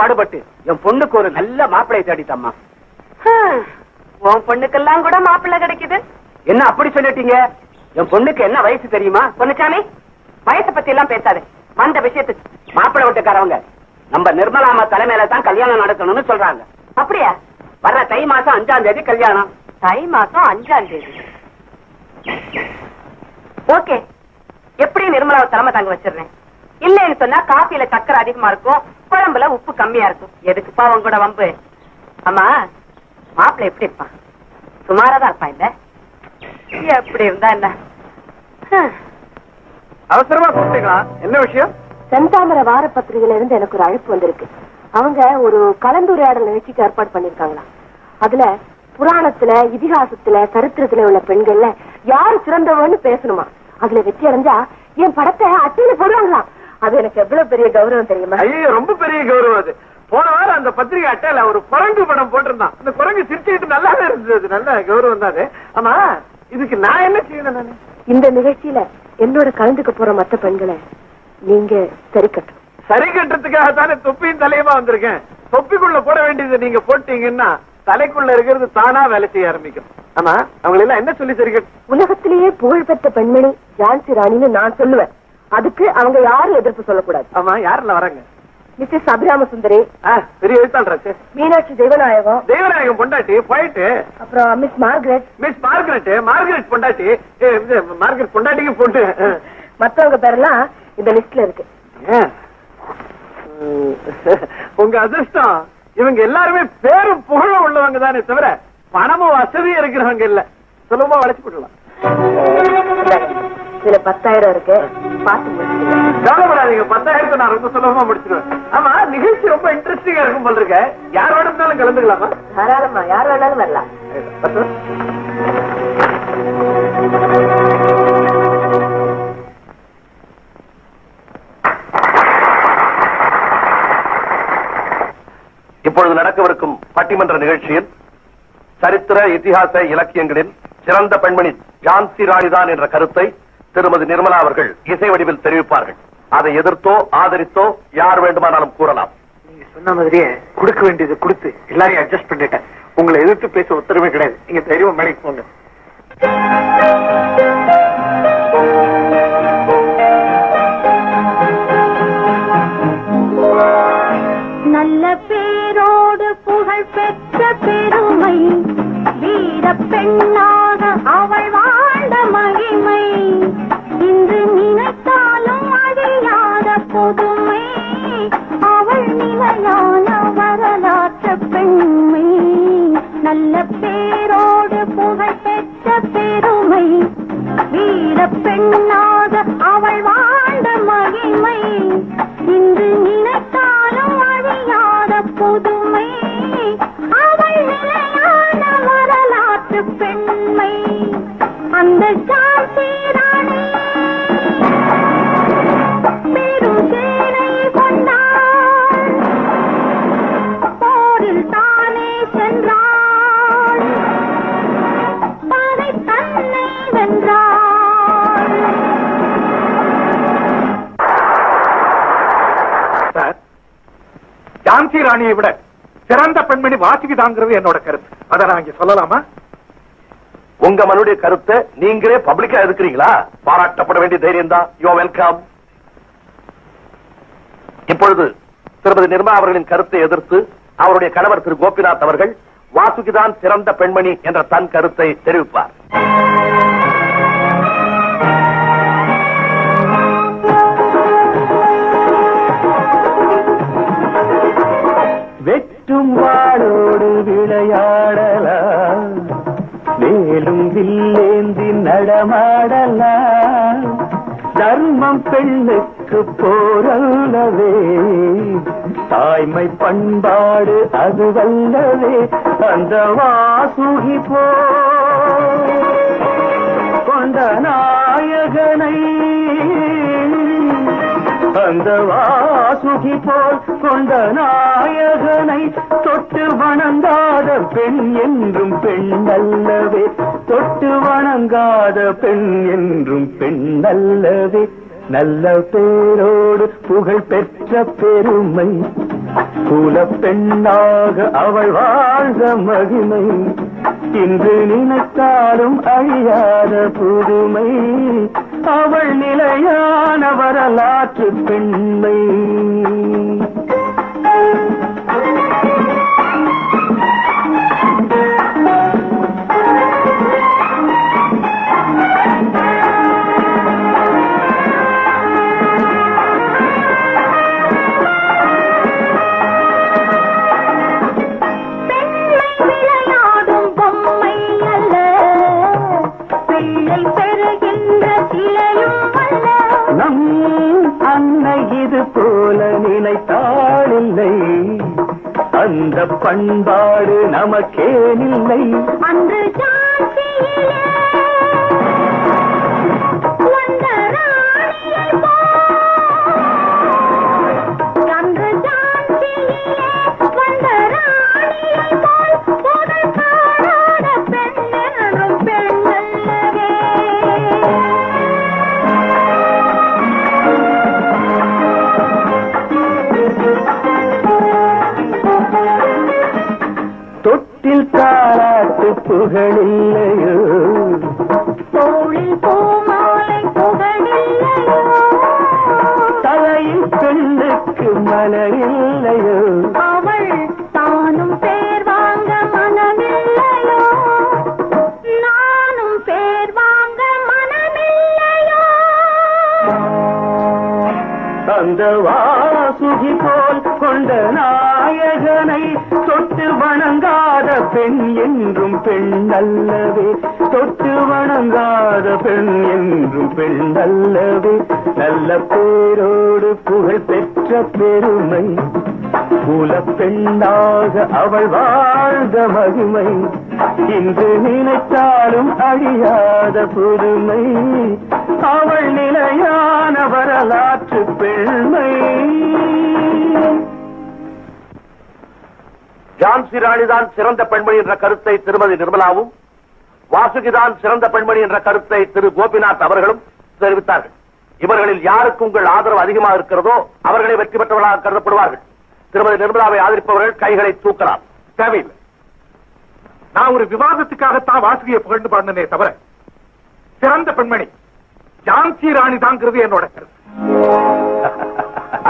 பாடுபட்டு என் பொண்ணுக்கு ஒரு நல்ல மாப்பிளை தேடித்தம்மா. உன் பொண்ணுக்கெல்லாம் கூட மாப்பிள்ளை கிடைக்குது. என்ன அப்படி சொல்லிட்டீங்க? என் பொண்ணுக்கு என்ன வயசு தெரியுமா? பொண்ணுச்சாமி வயசை பத்தி எல்லாம் பேசாத. வந்த விஷயத்துக்கு. மாப்பிளை வீட்டுக்காரவங்க நம்ம நிர்மலாமா தலைமையில தான் கல்யாணம் நடக்கணும்னு சொல்றாங்க. அப்படியா? வர்ற தை மாசம் அஞ்சாம் தேதி கல்யாணம். தை மாசம் அஞ்சாம் தேதி. ஓகே. எப்படி நிர்மலாவை தலைமை தாங்க வச்சிடுறேன் இல்லைன்னு சொன்னா காப்பியில சக்கரை அதிகமா இருக்கும். குழம்புல உப்பு கம்மியா இருக்கும். எதுக்குப்பா அவங்க கூட வம்பு. ஆமா மாப்பிள்ளை எப்படி இருப்பான்? சுமாரா தான் இருப்பான் இல்ல? எப்படி இருந்தா என்ன. அவசரமா கூப்பிட்டீங்களா? என்ன விஷயம்? செந்தாமரை வார பத்திரிகையில இருந்து எனக்கு ஒரு அழைப்பு வந்திருக்கு. அவங்க ஒரு கலந்துரையாடல் நிகழ்ச்சிக்கு ஏற்பாடு பண்ணிருக்காங்களா அதுல புராணத்துல இதிகாசத்துல சரித்திரத்துல உள்ள பெண்கள்ல யாரு சிறந்தவன்னு பேசணுமா? அதுல வெற்றி அடைஞ்சா என் படத்தை அட்டையில போடுவாங்களாம். அது எனக்கு எவ்வளவு பெரிய கௌரவம் தெரியுமா? ஐயோ ரொம்ப பெரிய கௌரவம் அது. போன வாரம் அந்த பத்திரிகை அட்டையில ஒரு குரங்கு படம் போட்டிருந்தான். அந்த குரங்கு சிரிச்சுக்கிட்டு நல்லாவே இருந்தது நல்ல கௌரவம் தான் ஆமா இதுக்கு நான் என்ன செய்யணும் நானு? இந்த நிகழ்ச்சியில என்னோட கலந்துக்க போற மத்த பெண்களை நீங்க சரி கட்டணும். சரி கட்டுறதுக்காக தானே தொப்பியும் தலையுமா வந்திருக்கேன். தொப்பிக்குள்ள போட வேண்டியது நீங்க போட்டீங்கன்னா தலைக்குள்ள இருக்கிறது தானா வேலை செய்ய ஆரம்பிக்கும். ஆமா அவங்களை எல்லாம் என்ன சொல்லி சரி கட்டு உலகத்திலேயே புகழ்பெற்ற பெண்மணி ஜான்சி ராணின்னு நான் சொல்லுவேன். அதுக்கு அவங்க யாரும் எதிர்ப்பு சொல்லக்கூடாது. ஆமா யாரெல்லாம் வராங்க? மிஸ்ஸஸ் அபிராம சுந்தரி பெரிய மீனாட்சி தெய்வநாயகம் தெய்வநாயகம் பொண்டாட்டி போயிட்டு. அப்புறம் miss Margaret. Miss Margaret Margaret பொண்டாட்டி. மார்கரெட் பொண்டாட்டிக்கு பொண்ணு. மத்தவங்க பேரெல்லாம் இந்த லிஸ்ட்ல இருக்கு. உங்க அதிர்ஷ்டம் இவங்க எல்லாருமே பேரும் புகழும் உள்ளவங்க தானே தவிர பணமும் வசதியும் இருக்கிறவங்க இல்ல. சுலபமா வளைச்சு போடலாம் இதுல பத்தாயிரம் இருக்கு. முடிச்சுக்கோங்க. கவலைப்படாதீங்க. பத்தாயிரத்தை நான் ரொம்ப சுலபமா முடிச்சிடுவேன் ஆமா நிகழ்ச்சி ரொம்ப இன்ட்ரெஸ்டிங்கா இருக்கும் போல இருக்க. யார் வேணும்னாலும் கலந்துக்கலாமா? தாராளமா யார் வேணாலும் வரலாம். பத்து. இப்பொழுது நடக்கவிருக்கும் பட்டிமன்ற நிகழ்ச்சியில் சரித்திர இதிகாச இலக்கியங்களில் சிறந்த பெண்மணி ஜான்சி ராணிதான் என்ற கருத்தை திருமதி நிர்மலா அவர்கள் இசை வடிவில் தெரிவிப்பார்கள். அதை எதிர்த்தோ ஆதரித்தோ யார் வேண்டுமானாலும் கூறலாம். நீங்க சொன்ன மாதிரியே கொடுக்க வேண்டியது கொடுத்து எல்லாரையும் அட்ஜஸ்ட் பண்ணிட்டேன். உங்களை எதிர்த்து பேச உத்தரவே கிடையாது. நீங்க தைரியமா மேடைக்கு போங்க. நல்ல பேரோடு புகழ் பெற்ற பெருமை வீர பெண்ணாக அவள் வாழ்ந்த மகிமை. புதுமை. அவள் நிலையான வரலாற்று பெண்மை. நல்ல பேரோடு புகழ் பெற்ற பெருமை. வீர பெண்ணாக அவள் வாழ்ந்த மகிமை. இன்று நினைத்தாலும் அழியாத புதுமை. அவள் நிலையான வரலாற்று பெண்மை. அந்த ராணியை விட சிறந்த பெண்மணி வாசுகி தாங்கிறது என்னோட கருத்து. அதை நான் இங்க சொல்லலாமா? உங்க மனுடைய கருத்தை நீங்களே பப்ளிக்கா இருக்கிறீங்களா பாராட்டப்பட வேண்டிய தைரியம் தான் யோ வெல்கம் இப்பொழுது திருமதி நிர்மா அவர்களின் கருத்தை எதிர்த்து அவருடைய கணவர் திரு கோபிநாத் அவர்கள் வாசுகிதான் சிறந்த பெண்மணி என்ற தன் கருத்தை தெரிவிப்பார். பெண்ணுக்கு போரல்லவே தாய்மை பண்பாடு அதுவல்லவே அந்த வாசுகி போ. கொண்ட நாயகனை. அந்த வாசுகி போல் கொண்ட நாயகனை தொட்டு வணங்காத பெண் என்றும் பெண் அல்லவே. தொட்டு வணங்காத பெண் என்றும் பெண் அல்லவே. நல்ல பேரோடு புகழ் பெற்ற பெருமை. குல பெண்ணாக அவள் வாழ்ந்த மகிமை. இன்று நினைத்தாலும் அழியாத புதுமை. அவள் நிலையான வரலாற்று பெண்மை பெண்மை. அந்த பண்பாடு நமக்கேனில்லை. அன்று தாராட்டு புகழில்லையோ தோளில் பூமாலை புகழில்லையோ? தலையில் பெண்ணுக்கு மலரில்லையோ? அவள் தானும் பேர் வாங்க மனமில்லையோ? நானும் பேர் வாங்க மனமில்லையோ? அந்த வாசுகி போல் கொண்ட நாயகனை வணங்காத பெண் என்றும் பெண் அல்லவே தொட்டு வணங்காத பெண் என்றும் பெண் அல்லவே நல்ல பேரோடு புகழ் பெற்ற பெருமை. குல பெண்ணாக அவள் வாழ்ந்த மகிமை. இன்று நினைத்தாலும் அழியாத புதுமை. அவள் நிலையான வரலாற்று பெண்மை. ஜான்சி ராணிதான் சிறந்த பெண்மணி என்ற கருத்தை திருமதி நிர்மலாவும் வாசுகிதான் சிறந்த பெண்மணி என்ற கருத்தை திரு கோபிநாத் அவர்களும் தெரிவித்தார்கள். இவர்களில் யாருக்கு உங்கள் ஆதரவு அதிகமாக இருக்கிறதோ அவர்களே வெற்றி பெற்றவர்களாக கருதப்படுவார்கள். திருமதி நிர்மலாவை ஆதரிப்பவர்கள் கைகளை தூக்கலாம். தேவையில்லை. நான் ஒரு விவாதத்துக்காகத்தான் வாசுகியை புகழ்ந்து பாடினே தவிர சிறந்த பெண்மணி ஜான்சி ராணி தாங்கிறது என்னோட கருத்து.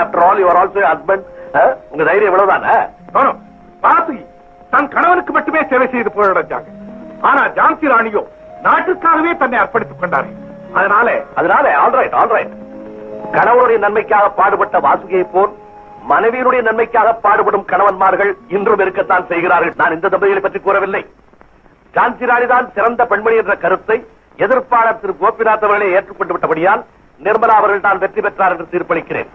After all your also husband உங்க தைரியம் இவ்வளவுதானே? ஆனா, தன் கணவனுக்கு மட்டுமே சேவை செய்து புகழடைஞ்சாங்க ஆனா ஜான்சி ராணியோ நாட்டுக்காகவே தன்னை அர்ப்பணித்துக் கொண்டாரு. அதனால அதனால ஆல்ரைட் ஆல்ரைட் கணவனுடைய நன்மைக்காக பாடுபட்ட வாசுகியை போல் மனைவியினுடைய நன்மைக்காக பாடுபடும் கணவன்மார்கள் இன்றும் இருக்கத்தான் செய்கிறார்கள். நான் இந்த தம்பதிகளை பற்றி கூறவில்லை. ஜான்சி ராணிதான் சிறந்த பெண்மணி என்ற கருத்தை எதிர்ப்பாளர் திரு கோபிநாத் அவர்களை ஏற்றுக்கொண்டு விட்டபடியால் நிர்மலா அவர்கள் தான் வெற்றி பெற்றார் என்று தீர்ப்பளிக்கிறேன்.